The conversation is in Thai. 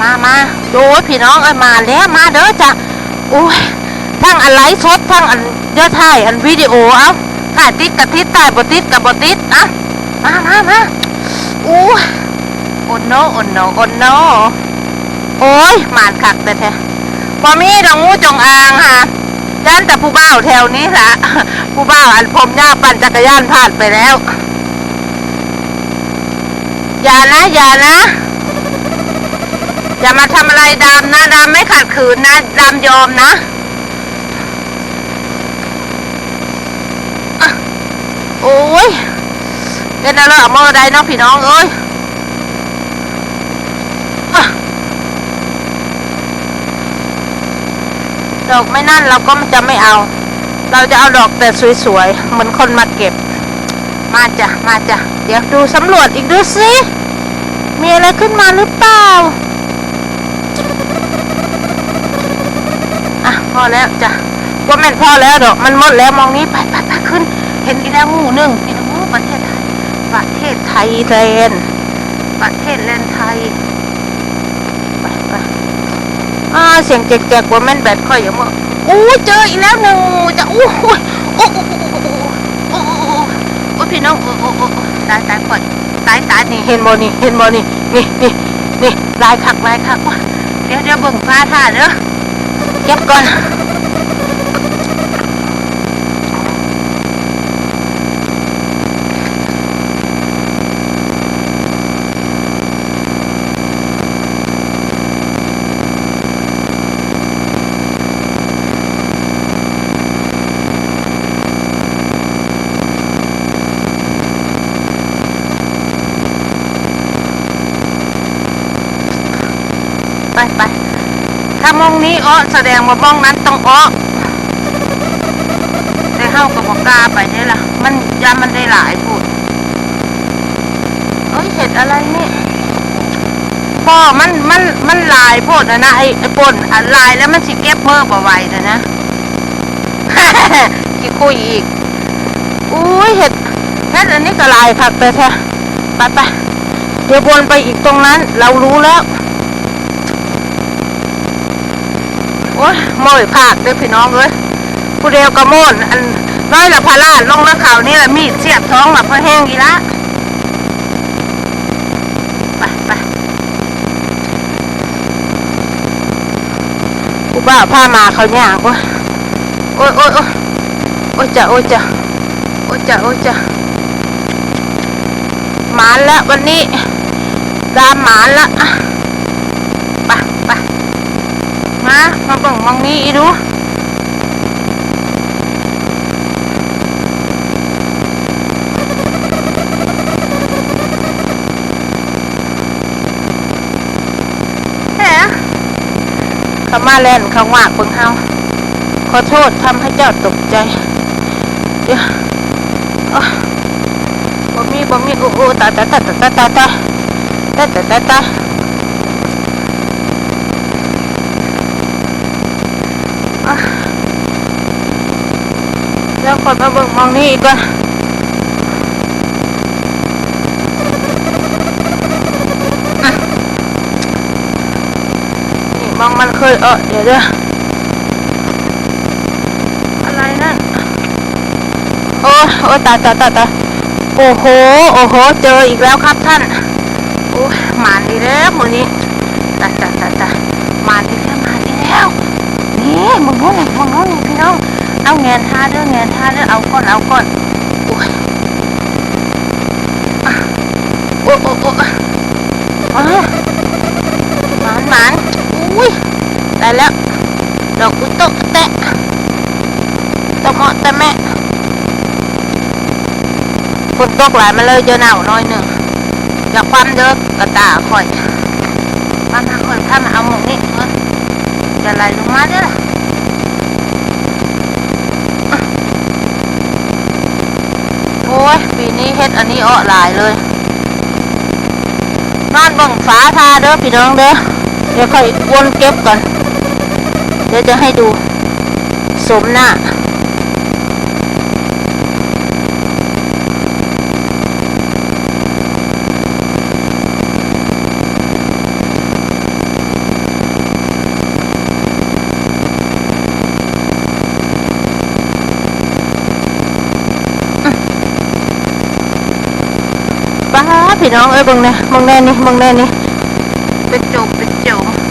มามาดูพี่น้องเอ้ยมาแล้วมาเด้อจ้ะโอ้ยทั้งอันไลฟ์สดทั้งอันเดี๋ยวถ่ายอันวิดีโอเอาถ่ายติดกับติดถ่ายบ่ติดกับบ่ติดอะมามามาโอ้ยโอนโนโอนโนโอนโนโอ้ยหมานคักแต่แท้พอมีดอกงูจงอางค่ะย่านแต่ผู้บ่าวแถวนี้ละผู้บ่าวอันผมยาปั่นจักรยานผ่านไปแล้ว อย่านะ อย่านะ อย่ามาทำอะไรดำนะดำไม่ขัดขืนนะดำยอมนะอะโอ้ยเล่นอะไรเอามื่อใดเน้องพี่น้องเอ้ยดอกไม่นั่นเราก็จะไม่เอา เราจะเอาดอกแต่สวยๆ เหมือนคนมาเก็บ มาจ้ะ มาจ้ะ เดี๋ยวดูสำรวจอีกดูสิ มีอะไรขึ้นมาหรือเปล่า พอแล้วจ้ะก็แม่นพ่อแล้วดอกมันหมดแล้วมองนี้ไปไปไปขึ้น เห็นกินแล้วงูหนึ่งพี่น้อประเทศไทยประเทศไทยแลนประเทศแลนไทยไปไปอ่าเสียงแจกๆว่าแม่นแบดค่อยอย่างเมื่ออู้เจออีกแล้วหนึ่งงูจะอู้โอ้ยโอ้โอ้โอ้โอ้โอ้โอ้โอ้พี่น้องโอ้โอ้โอ้ตายตายก่อนตายตายนี่เห็นบอนี่เห็นบอนี่นี่นี่นี่ลายขักลายขักว่ะเดี๋ยวเดี๋ยวเบิ่งฟ้าท่าเด้อ giúp con Bye bye. ถ้ามองนี้อ้อแสดงว่ามองนั้นต้องอ้อแต่เฮากับบอกกาไปได้ละมันยามันได้หลายพูดเอ้ยเห็ดอะไรนี่พ่อมันมันมันหลายโพดนะนะไอ้ไอ้ปนอะหลายแล้วมันสิเก็บเมื่อบ่ไหวนะนะกี่คุยอีกอุ้ยเห็ดเห็ดอันนี้ก็ลายคักแต่แท้ไปไปเดี๋ยววนไปอีกตรงนั้น เรารู้แล้ว โอ้ยโมยผากเด้อพี่น้องเอ้ยผู้เดียวกระโมนอันน้อยละพาลาดลงแล้วเขาวนี่ละมีดเสียบท้องละเพราะแห้งอีละไปไปผู้บ้าพามาเขาเนี่ยกวะโอ้ยโอ้ยโอ้ยโอ้ยจ้ะโอ้ยจ้ะโอ้ยจ้ะโอ้ยจ้ะหมานล้ววันนี้ดามหมานละอะไปไป มามาเบิ่งมองนี้อีดูแหมเขามาแล่นเขาหวาเบิ่งเฮาขอโทษทำให้เจ้าตกใจเดี๋ยวโอ้บ่มีบ่มีโอ้โอ้ตาตาตาตาตาตาตาตาตาตาย แล้ว คนมาเบิ่งมองนี่อีกก่อนอะนี่มองมันเคยเออเดี๋ยวเดี๋ยวอะไรนั่นโอ้โอ้ตายตายตายตายโอ้โห โอ้โห เจออีกแล้วครับท่านโอ้หมานดีแล้วมือนี้ตายตายตายตายหมานดีแล้วหมานดีแล้ว นี่มึงนู้นนี่มึงนู้นนี่พี่น้อง เอาแงนท่าเด้อแงนท่าเด้อเอาก่อนเอาก่อนโอ้ยโอ้โอ้โอ้อะมาหมานหมานอุ้ยได้แล้วดอกกุโตะแตะตะเหมาะตะแม่ฝนตกหลายมาเลยเจอหนาวน้อยหนึ่งอย่าความเด้อกระตาข่อยมามาข่อยถ้ามาเอาหมกนี่เออจะไหลลงมาเด้อล่ะ โอ้ยปีนี้ เฮ็ดอันนี้อ้อหลายเลยนอนเบังฟ้าทาเด้อพี่น้องเด้อเดี๋ยวค่อยวนเก็บก่อน เดี๋ยวจะให้ดู สมหน้า พี่น้องเอ้ยบังแน่บังแน่นี่บังแน่นี่เป็นโจมเป็นโจม